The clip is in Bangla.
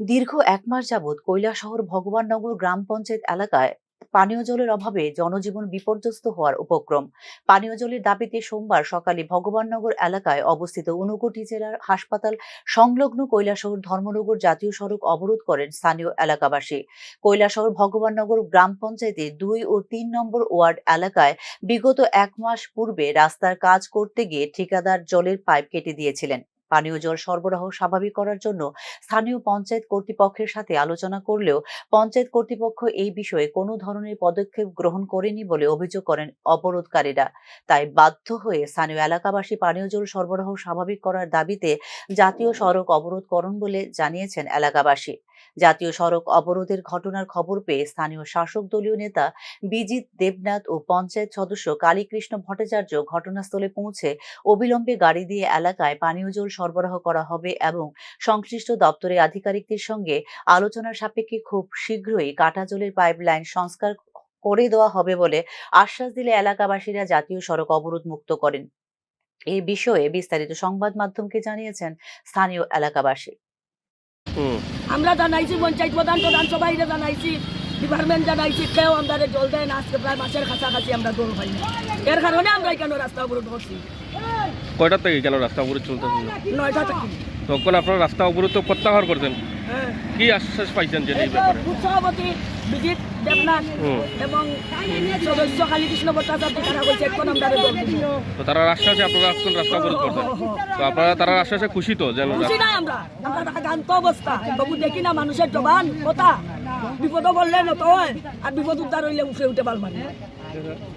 দীর্ঘ এক মাস যাবৎ কৈলাসহর ভগবাননগর গ্রাম পঞ্চায়েত এলাকায় পানীয় জলের অভাবে জনজীবন বিপর্যস্ত হওয়ার উপক্রম। পানীয় জলের দাবিতে সোমবার সকালে ভগবাননগর এলাকায় অবস্থিত ঊনকোটি জেলার হাসপাতাল সংলগ্ন কৈলাসহর ধর্মনগর জাতীয় সড়ক অবরোধ করেন স্থানীয় এলাকাবাসী। কৈলাসহর ভগবাননগর গ্রাম পঞ্চায়েতে দুই ও তিন নম্বর ওয়ার্ড এলাকায় বিগত এক মাস পূর্বে রাস্তার কাজ করতে গিয়ে ঠিকাদার জলের পাইপ কেটে দিয়েছিলেন। পানীয় জল সরবরাহ স্বাভাবিক করার জন্য স্থানীয় পঞ্চায়েত কর্তৃপক্ষের সাথে আলোচনা করলেও পঞ্চায়েত কর্তৃপক্ষ এই বিষয়ে কোনো ধরনের পদক্ষেপ গ্রহণ করেনি বলে অভিযোগ করেন অবরোধকারীরা। তাই বাধ্য হয়ে স্থানীয় এলাকাবাসী পানীয় জল সরবরাহ স্বাভাবিক করার দাবিতে জাতীয় সড়ক অবরোধ করণ বলে জানিয়েছেন এলাকাবাসী। জাতীয় সড়ক অবরোধের ঘটনার খবর পেয়ে স্থানীয় শাসক দলীয় নেতা বিজিত দেবনাথ ও পঞ্চায়েত সদস্য কালীকৃষ্ণ ভট্টাচার্য ঘটনাস্থলে পৌঁছে অবিলম্বে গাড়ি দিয়ে এলাকায় পানীয় জল সরবরাহ করা হবে এবং সংশ্লিষ্ট দপ্তরের আধিকারিকদের সঙ্গে আলোচনার সাপেক্ষে খুব শীঘ্রই কাটা জলের পাইপলাইন সংস্কার করে দেওয়া হবে বলে আশ্বাস দিলে এলাকাবাসীরা জাতীয় সড়ক অবরোধ মুক্ত করেন। এই বিষয়ে বিস্তারিত সংবাদ মাধ্যমকে জানিয়েছেন স্থানীয় এলাকাবাসী। আমরা জানাইছি পঞ্চায়েত প্রধান প্রধান সবাইকে জানাইছি ডিপার্টমেন্ট জানাইছি কেউ আমরা জল দেয় না আজকে প্রায় মাসের কাছাকাছি আমরা জল পাই না। এর কারণে আমরা কেন রাস্তা উপরে ধরছি? কয়টা থেকে গেল রাস্তা উপরে চলতে নয়টা থেকে। তখন আপনারা রাস্তা অবরোধ তো প্রত্যাহার করছেন? হ্যাঁ। কি আশ্বাস পাইছেন যে ব্যাপারে? সভাপতি বিজিত দেবনাথ। এবং সদস্য কালীকৃষ্ণ ভট্টাচার্য তারা কইছে এখন আমরা তো তারা আশ্বাসে আপনারা আজকাল রাস্তা অবরোধ করতেন তো আপনারা তারা আশ্বাসে খুশি তো যেন খুশি নাই আমরা। আমরা টাকা জানতো অবস্থা। তবু দেখি না মানুষের জবান কথা। বিপদ বললে নত হয় আর বিপদ উদ্ধার হইলে উঠে উঠে মারি